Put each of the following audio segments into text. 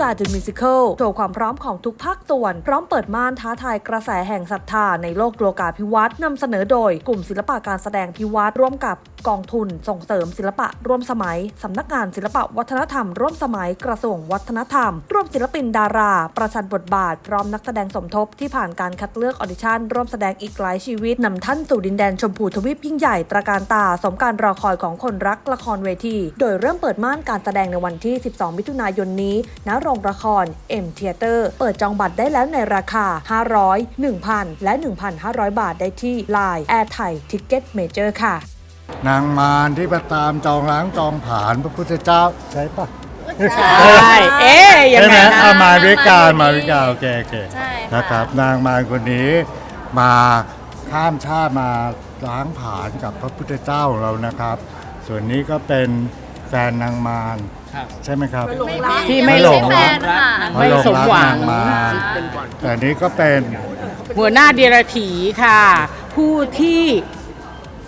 กา The Musical โชว์ความพร้อมของทุกภาคส่วน พร้อมเปิดม่านท้าทายกระแสแห่งศรัทธาในโลกโลกาภิวัตน์นำเสนอโดยกลุ่มศิลปะการแสดงพิวัตรร่วมกับ กองทุนส่งเสริมศิลปะร่วมสมัย สำนักงานศิลปะวัฒนธรรม ร่วมสมัยกระทรวงวัฒนธรรม ร่วมศิลปินดารา ประชันบทบาท พร้อมนักแสดงสมทบที่ผ่านการคัดเลือกออดิชั่น ร่วมแสดงอีกหลายชีวิตนำท่านสู่ดินแดนชมพูทวีปยิ่งใหญ่ตระการตาสมการรอคอยของคนรักละครเวที โดยเริ่มเปิดม่านการแสดงในวันที่ 12 มิถุนายนนี้ณโรงละคร M Theater เปิดจองบัตรได้แล้วในราคา 500 1,000 และ 1,500 บาทได้ที่ Line Air Thai Ticket Major ค่ะ นางมารที่มาตามจองล้างจองผลานพระพุทธเจ้าใช่ปะใช่ เอ๊ยยังใช่ไงไหมนะ เอามาด้วยกันมามาด้ด้ววยยกักันนโอเคโอเคใช่ค่ะ นะครับ นางมารคนนี้มาข้ามชาติมาล้างผลาญกับพระพุทธเจ้าของเรานะครับ ส่วนนี้ก็เป็นแฟนนางมารใช่ไหมครับ ที่ไม่ไม่หหลลงงแฟนค่ะไม่สมหวัง นางมารแต่นี้ก็เป็น หัวหน้าเดียรถีค่ะ ผู้ที่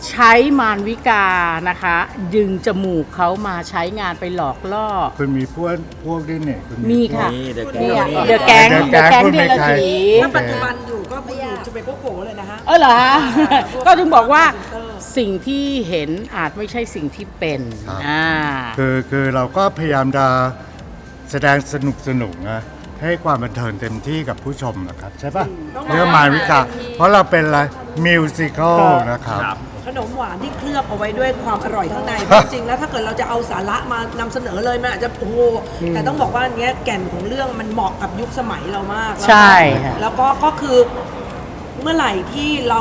ใช้มารวิกานะคะ ดึงจมูกเขามาใช้งานไปหลอกล่อ คุณมีพวกพวกด้วยเนี่ยคุณมีค่ะ นี่ The เนี่ย Gang เดอะแก๊ง The เดอะ Gang แก๊งคุณเดีเป็ยนรใครถีถ้าปัจจุบันอยู่ก็คุณอยู่จะเป็นพวกโผเลยนะฮะ เออเหรอฮะ ก็ถึงบอกว่าสิ่งที่เห็นอาจไม่ใช่สิ่งที่เป็นครับอ่า คือคือเราก็พยายามจะแสดงสนุกสนุกนะ ให้ความบันเทิงเต็มที่กับผู้ชมนะครับ ใช่ปะเรื่องมารวิกาเพราะเราเป็นอะไรมิวสิควลนะครับ ขนมหวานที่เคลือบเอาไว้ด้วยความอร่อยข้างในจริงๆแล้วถ้าเกิดเราจะเอาสาระมานำเสนอเลยมันอาจจะโอ้โหแต่ต้องบอกว่าอันเนี้ยแก่นของเรื่องมันเหมาะกับยุคสมัยเรามากแล้วก็ใช่ค่ะ แล้วก็ก็คือเมื่อไหร่ที่เรา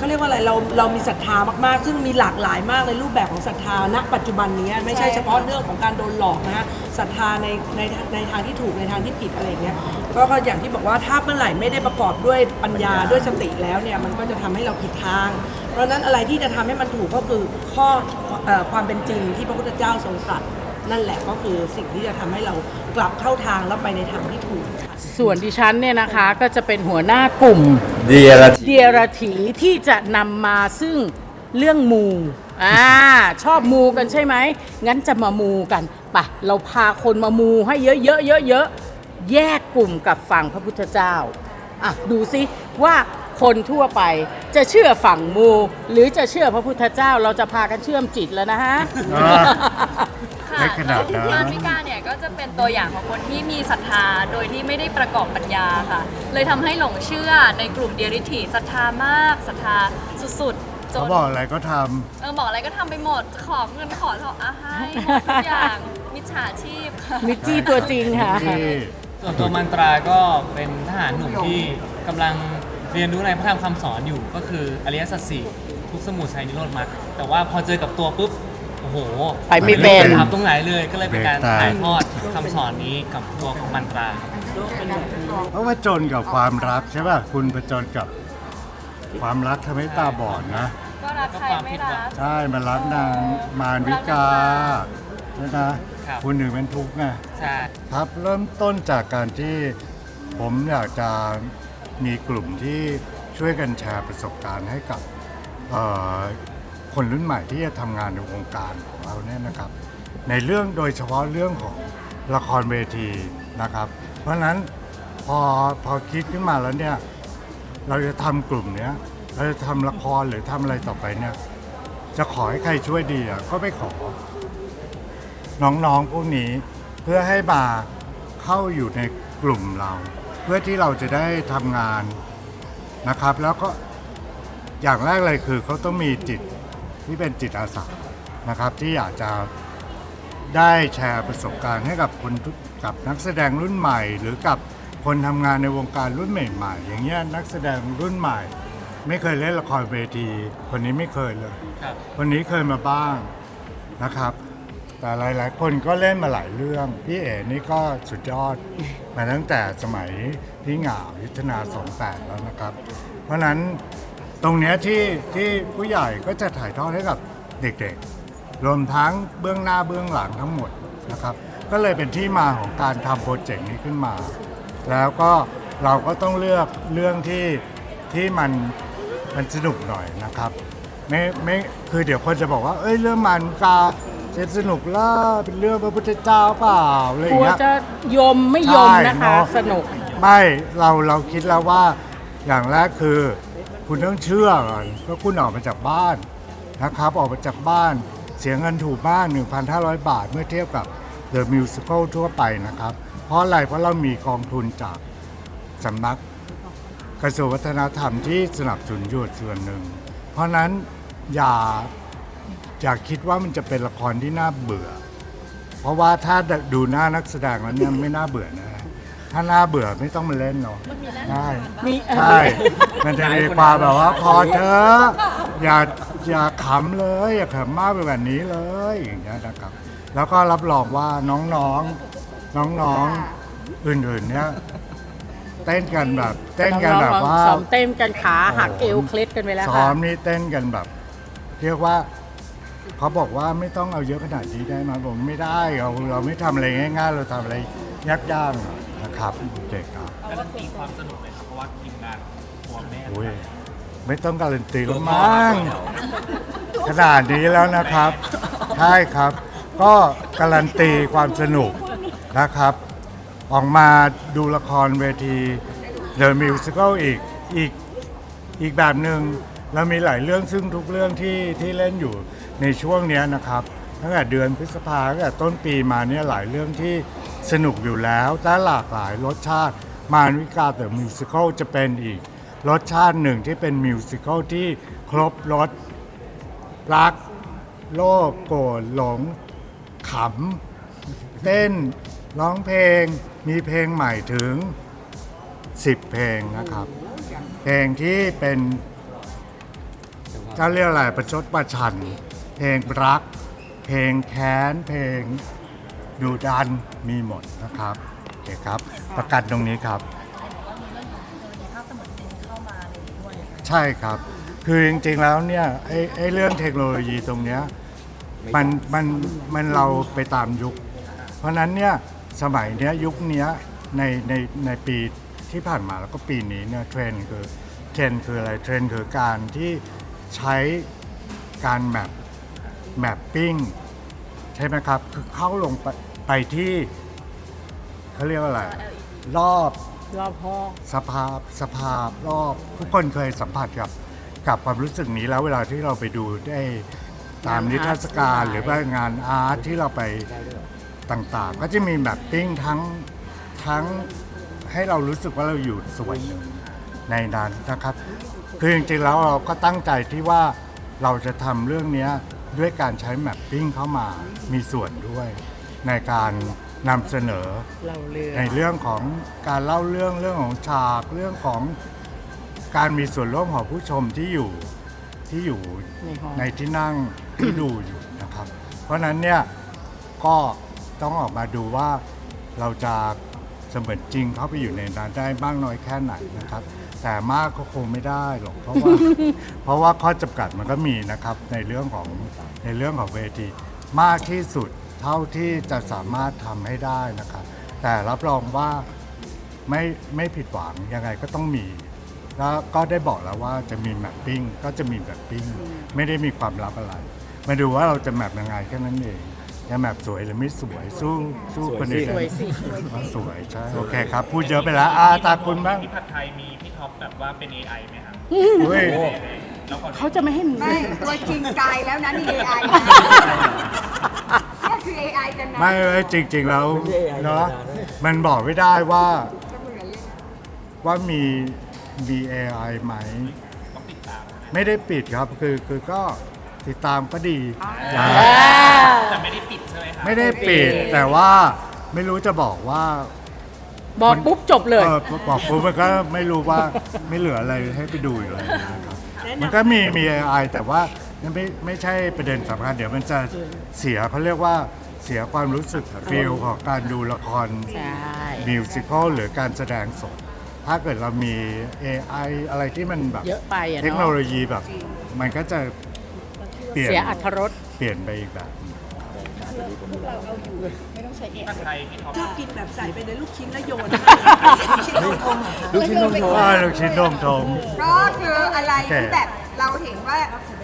เขาเรียกว่าอะไรเราเรามีศรัทธามากๆ ซึ่งมีหลากหลายมากเลยรูปแบบของศรัทธาณปัจจุบันนี้ไม่ใช่เฉพาะเรื่องของการโดนหลอกนะฮะศรัทธาในในในทางที่ถูกในทางที่ผิดอะไรอย่างเงี้ยก็ก็อย่างที่บอกว่าถ้าเมื่อไหร่ไม่ได้ประกอบด้วยปัญญาด้วยสติแล้วเนี่ยมันก็จะทำให้เราผิดทาง เพราะฉะนั้นอะไรที่จะทำให้มันถูกก็คือข้อเอ่อความเป็นจริงที่พระพุทธเจ้าทรงตรัสนั่นแหละก็คือสิ่งที่จะทำให้เรากลับเข้าทางแล้วไปในทางที่ถูกค่ะ ส่วนดิฉันเนี่ยนะคะก็จะเป็นหัวหน้ากลุ่มเดียร์เดียรถีที่จะนำมาซึ่งเรื่องมูอ่าชอบมูกันใช่ไหม งั้นจะมามูกันไปะเราพาคนมามูให้เยอะๆเยอะๆแยกกลุ่มกับฝั่งพระพุทธเจ้าอะดูสิว่าคนทั่วไปจะเชื่อฝั่งมู หรือจะเชื่อพระพุทธเจ้าเราจะพากันเชื่อมจิตแล้วนะฮะอ่าค่ะ ไม่ขนาดนั้นมารวิกาเนี่ยก็จะเป็นตัวอย่างของคนที่มีศรัทธาโดยที่ไม่ได้ประกอบปัญญาค่ะ เลยทำให้หลงเชื่อในกลุ่มเดียริถีศรัทธามากศรัทธาสุดๆจเขานบอกอะไรก็ทเออบอกอะไรก็ทำไปหมดขอเงินขอทองอาให้หมดทุกอย่างมิจฉาชีพค่ะ มิจจี้ตัวจริงค่ะำที่ส่วนตัวมันตราก็เป็นทหารหนุ่มที่กำลังเรียนรู้ในพระธรรมคำสอนอยู่ก็คืออริยสัจสี่ทุกสมุทรไซนิโรธมรรคแต่ว่าพอเจอกับตัวปุ๊บ โอ้โหไปไม่เป็นจะถามตรงไหนเลยก็เลยเป็นการถ่ายทอดคำสอนนี้กับตัวของมันตราเพราะว่าจนกับความรักใช่ป่ะคุณผจญกับความรักทำให้ตาบอดนะ ก็รักใครไม่รัก ใช่มันรักนางมารวิกาใช่ไหมครับคุณหนึ่งเป็นทุกข์ไงใช่ครับเริ่มต้นจากการที่ผมอยากจะมีกลุ่มที่ช่วยกันแชร์ประสบการณ์ให้กับเอ่อ คนรุ่นใหม่ที่จะทำงานในวงการของเราเนี่ยนะครับ ในเรื่องโดยเฉพาะเรื่องของละครเวทีนะครับ เพราะฉะนั้นพอพอคิดขึ้นมาแล้วเนี่ยเราจะทำกลุ่มเนี้ยเราจะทำละครหรือทำอะไรต่อไปเนี่ยจะขอให้ใครช่วยดีอะก็ไปขอ น้องๆพวกนี้เพื่อให้มาเข้าอยู่ในกลุ่มเรา เพื่อที่เราจะได้ทำงานนะครับ แล้วก็อย่างแรกเลยคือเขาต้องมีจิต ที่เป็นจิตอาสานะครับที่อยากจะได้แชร์ประสบการณ์ให้กับคนทุกกับนักแสดงรุ่นใหม่ หรือกับคนทำงานในวงการรุ่นใหม่ๆ อย่างเงี้ยนักแสดงรุ่นใหม่ ไม่เคยเล่นละครเวที คนนี้ไม่เคยเลยครับคนนี้เคยมาบ้างนะครับ แต่หลายๆ คนก็เล่นมาหลายเรื่อง พี่เอ๋นี่ก็สุดยอดมาตั้งแต่สมัยพี่เหงายุทธนา28แล้วนะครับ เพราะฉะนั้น ตรงเนี้ยที่ที่ผู้ใหญ่ก็จะถ่ายทอดให้กับเด็กๆ รวมทั้งเบื้องหน้าเบื้องหลังทั้งหมดนะครับ ก็เลยเป็นที่มาของการทำโปรเจกต์นี้ขึ้นมา แล้วก็เราก็ต้องเลือกเรื่องที่ที่มันมันสนุกหน่อยนะครับไม่ไม่คือเดี๋ยวคนจะบอกว่า เอ้ยเรื่องมันกาจะสนุกล่าเป็นเรื่องพระพุทธเจ้าเปล่าอะไรอกย่างลัวเงี้ย จะยมไม่ยมใช่นะคะ เนาะสนุก ไม่เราเราคิดแล้วว่าอย่างแรกคือ คุณต้องเชื่อก่อนว่าคุณออกมาจากบ้านนะครับ ออกมาจากบ้าน เสียเงินถูกมาก 1,500 บาทเมื่อเทียบกับ The Musical ทั่วไปนะครับ เพราะอะไรเพราะเรามีกองทุนจากสำนักกระทรวงวัฒนธรรมที่สนับสนุนอยู่ส่วนหนึ่ง เพราะฉะนั้นอย่าอย่าคิดว่ามันจะเป็นละครที่น่าเบื่อ เพราะว่าถ้าดูหน้านักแสดงแล้วเนี่ยไม่น่าเบื่อนะ ถ้าน่าเบื่อไม่ต้องมาเล่นเนาะใช่มีใช่ มันจะมีความแบบว่าพอเธอะอย่าอย่าขำเลย อย่าขำมากไปแบบนี้เลยอย่างเงี้ยนะครับ แล้วก็รับรองว่าน้องๆน้องๆอื่นๆเนี่ยเต้นกันแบบ เต้นกันแบบว่า ซ้อมเต้นกันขาหักเอวเคล็ดกันไปแล้วซ้อค่ะมนี่เต้นกันแบบ เรียกว่าเขาบอกว่าไม่ต้องเอาเยอะขนาดนี้ได้ไหมผมไม่ได้เราเราไม่ทำอะไรง่ายๆ เราทำอะไรยากๆหน่อยนะ ครับโอเคครับการันตีความสนุกเลยครับเพราะว่าทีมงานตัวแม่โอ้ยไม่ต้องการันตีแล้วมั้งขนาดนี้แล้วนะครับใช่ครับ ก็การันตีความสนุกนะครับ ออกมาดูละครเวที The Musical อีกอีกอีกแบบหนึ่งเรามีหลายเรื่องซึ่งทุกเรื่องที่ที่เล่นอยู่ในช่วงเนี้ยนะครับตั้งแต่เดือนพฤษภาตั้งแต่ต้นปีมาเนี่ยหลายเรื่องที่ สนุกอยู่แล้วและหลากหลายรสชาติ มาวิกาเดอะมิวสิควลจะเป็นอีก รสชาติหนึ่งที่เป็นมิวสิควลที่ครบรสรัก โลภโกรธหลงขำเต้นร้องเพลง มีเพลงใหม่ถึง 10 เพลงนะครับ เพลงที่เป็นจะเรียกอะไรประชดประชัน เพลงรัก เพลงแค้น เพลง ดูดันมีหมดนะครับโอเคครับ ประกันตรงนี้ครับ ใช่ครับ คือจริงๆแล้วเนี่ยไอ้ไอ้เรื่องเทคโนโลยีตรงเนี้ยมันมันมันเราไปตามยุค เพราะฉะนั้นเนี่ยสมัยเนี้ยยุคเนี้ยในในในปีที่ผ่านมาแล้วก็ปีนี้เนี่ยเทรนด์คือเทรนด์คืออะไรเทรนด์คือการที่ใช้การแมปแมปปิ้งใช่ไหมครับ คือเข้าลงไป ไปที่เขาเรียกว่าอะไร รอบรอบห้อง สภาพสภาพรอบ ทุกคนเคยสัมผัสกับกับความรู้สึกนี้แล้วเวลาที่เราไปดูได้ตามนิทรรศการหรือว่างานอาร์ตที่เราไปต่างๆ ก็จะมีแบบปิ้งทั้งทั้งให้เรารู้สึกว่าเราอยู่ส่วนหนึ่งในนั้นนะครับ คือจริงๆแล้วเราก็ตั้งใจที่ว่าเราจะทำเรื่องเนี้ยด้วยการใช้แมปปิ้งเข้ามามีส่วนด้วย ในการนำเสนอเราเรือในเรื่องของการเล่าเรื่องเรื่องของฉากเรื่องของการมีส่วนร่วมของผู้ชมที่อยู่ที่อยู่ในห้องในที่นั่งที่ดูอยู่นะครับ เพราะฉะนั้นเนี่ยก็ต้องออกมาดูว่าเราจะเสมือนจริงเข้าไปอยู่ในนั้นได้บ้างน้อยแค่ไหนนะครับ แต่มากก็คงไม่ได้หรอกเพราะว่า เพราะว่าข้อจำกัดมันก็มีนะครับในเรื่องของในเรื่องของเวทีมากที่สุด เท่าที่จะสามารถทำให้ได้นะครับ แต่รับรองว่าไม่ไม่ผิดหวังยังไงก็ต้องมี แล้วก็ได้บอกแล้วว่าจะมีแมปปิ้งก็จะมีแมปปิ้งไม่ได้มีความลับอะไร มาดูว่าเราจะแมปยังไงแค่นั้นเองจะแมปสวยหรือไม่สวยสู้สู้คนอื่นสวยสิอ๋อสวยใช่โอเคครับ พูดเยอะไปแล้วอาตาคุณบ้างพี่ผัดไทยมีพี่ท็อปแบบว่าเป็น AI ไหมครับเฮ้ยแล้วก็เขาจะไม่ให้หนูไม่ ตัวจริงกายแล้วนะนี่ AI นะก็คือ AI กันนะไม่ไม่จริง ๆ แล้วเนาะมันบอกไม่ได้ว่าก็เหมือนเลยว่ามีมี AI ไหม ไม่ได้ปิดครับคือคือก็ติดตามก็ดีนะแต่ไม่ได้ปิดใช่ไหมครับไม่ได้ปิดแต่ว่าไม่รู้จะบอกว่า บอกปุ๊บจบเลย เออบอกปุ๊บมันก็ไม่รู้ว่าไม่เหลืออะไรให้ไปดูอยู่เลยนะครับมันก็มีมี AI แต่ว่ามันไม่ไม่ใช่ประเด็นสำคัญเดี๋ยวมันจะเสียเขาเรียกว่า เสียความรู้สึกฟีลของการดูละครใช่มิวสิควลหรือการแสดงสด ถ้าเกิดเรามี AI อะไรที่มันแบบ เยอะไปอะเทคโนเนาะโลยีแบบ มันก็จะเปลี่ยนเสียอัธรสเปลี่ยนไปอีกแบบหนึ่งผัดไทยพี่ท็อปชอบกินแบบใส่ไปในลูกชิ้นแล้วโยนลูกชิ้นนมทงลูกชิ้นนมทง ก็คืออะไรที่แบบเราเห็นว่า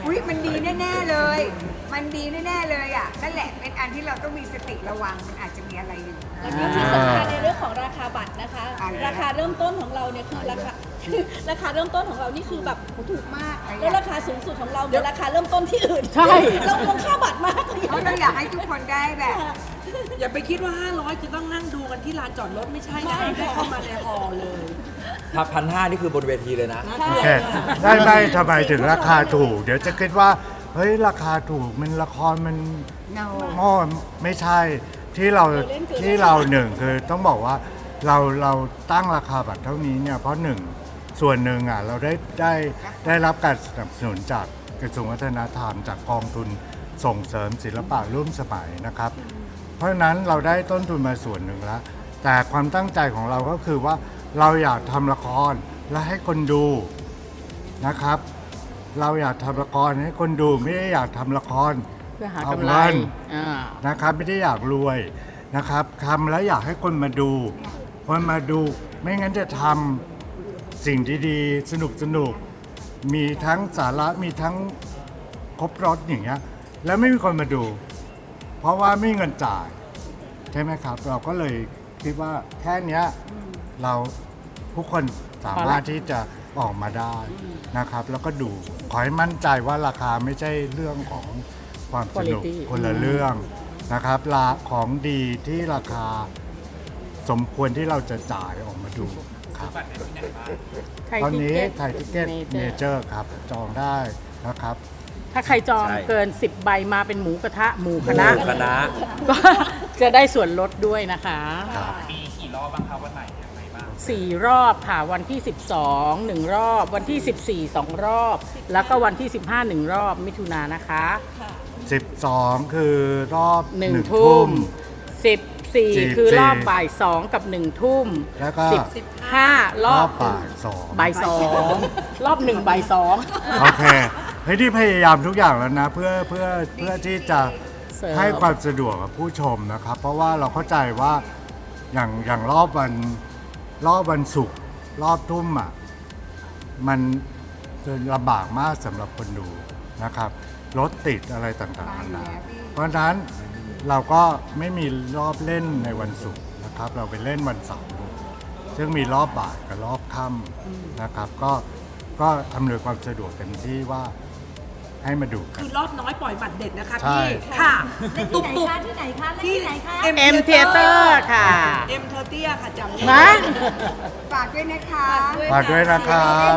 อุ้ยมันดีแน่ๆเลย มันดีแน่ๆเลยอะนั่นแหละเป็นอันที่เราต้องมีสติระวังมันอาจจะมีอะไรอยู่ แล้วก็ที่สำคัญในเรื่องของราคาบัตรนะคะ อ่าราคาเริ่มต้นของเราเนี่ยคือราคาราคาเริ่มต้นของเรานี่คือแบบโหถูกมาก ใช่ แล้วราคาสูงสุดของเราเดี๋ยวราคาเริ่มต้นที่อื่นใช่ เราลงค่าบัตรมากเลยเพราะเราอยากให้ทุกคนได้แบบ อย่าไปคิดว่า 500 จะต้องนั่งดูกันที่ลานจอดรถไม่ใช่นะให้เข้ามาในฮอลล์เลย ถ้าพันห้านี่คือบนเวทีเลยนะ โอเคได้ไหมทำไมถึงราคาถูก เดี๋ยวจะคิดว่า เฮ้ย ราคาถูกมันละครมัน no โอ้ไม่ใช่ที่เราที่เราหนึ่งคือต้องบอกว่าเราเราตั้งราคาบัตรเท่านี้เนี่ยเพราะหนึ่งส่วนหนึ่งอะเราได้ได้ได้รับการสนับสนุนจากกระทรวงวัฒนธรรม จากกองทุนส่งเสริมศิลปะร่วมสมัยนะครับ เพราะฉะนั้นเราได้ต้นทุนมาส่วนหนึ่งแล้วแต่ความตั้งใจของเราก็คือว่า เราอยากทำละครและให้คนดูนะครับ เราอยากทำละครให้คนดูไม่ได้อยากทำละคร เพื่อหาเอากำไรเงิน อ่านะครับไม่ได้อยากรวยนะครับทำแล้วอยากให้คนมาดู คนมาดูไม่งั้นจะทำสิ่งดีๆ สนุกสนุกๆมีทั้งสาระมีทั้งครบรถอย่างเงี้ยแล้วไม่มีคนมาดู เพราะว่าไม่มีเงินจ่าย ใช่ไหมครับ เราก็เลยคิดว่าแค่เนี้ย เราผู้คนสามารถที่จะออกมาได้นะครับ แล้วก็ดูขอให้มั่นใจว่าราคาไม่ใช่เรื่องของความสนุก Quality คนละเรื่องนะครับราของดีที่ราคาสมควรที่เราจะจ่ายออกมาดูครับ ไทยตอนทินี้เก็ตไทยทิเก็ตเมเจอร์ครับ จองได้นะครับ ถ้าใครจองใช่ เกิน 10 ใบมาเป็นหมูกระทะหมูคณะหมู่คณะ ก็จะได้ส่วนลดด้วยนะคะครับ สี่รอบค่ะ วันที่ 12หนึ่งรอบ วันที่ 14สองรอบ แล้วก็วันที่ 15หนึ่งรอบมิถุนายนนะคะ 12 คือรอบหนึ่งหนึ่งทุ่มสิบ14 คือรอบบ่ายสองกับหนึ่งทุ่มแล้วก็15 รรออบบบ่ายสองบ่ายสองรอบหนึ่งบ่ายสองโอเคเฮ้ยที่พยายามทุกอย่างแล้วนะ เพื่อเพื่อเพื่อที่จะเสริม ให้ความสะดวกกับผู้ชมนะครับ เพราะว่าเราเข้าใจว่าอย่างอย่างรอบวัน รอบวันศุกร์รอบทุ่มอะมันจะลำบากมากสำหรับคนดูนะครับรถติดอะไรต่างๆนานาเพราะฉะนั้นเราก็ไม่มีรอบเล่นในวันศุกร์นะครับ เราไปเล่นวันเสาร์ซึ่งมีรอบบ่ายกับรอบค่ำนะครับ ก็ก็อำนวยความสะดวกเต็มที่ว่า ให้มาดูกัน คือรอบน้อยปล่อยบัตรเด็ดนะคะใช่ พี่ ค่ะตุกตุกที่ไหนคะเล่นที่ที่ไหนคะเอ็มเทเตอร์ค่ะ เอ็มเทอร์เตียค่ะจำได้ นะ ฝากด้วยนะคะฝากด้วยนะครับ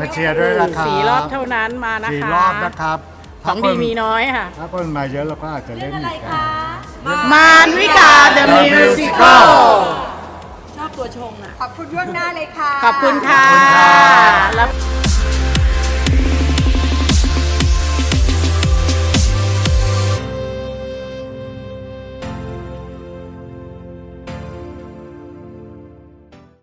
มาเชียร์ด้วยนะครับสี่รอบเท่านั้นมานะคะสี่รอบนะครับของดีมีน้อยค่ะ ถ้าคนมาเยอะเราก็อาจจะเล่นอีกนะมานวิกา The Musical ชอบตัวชงอะ ขอบคุณล่วงหน้าเลยค่ะ ขอบคุณค่ะขอบคุณครับแล้ว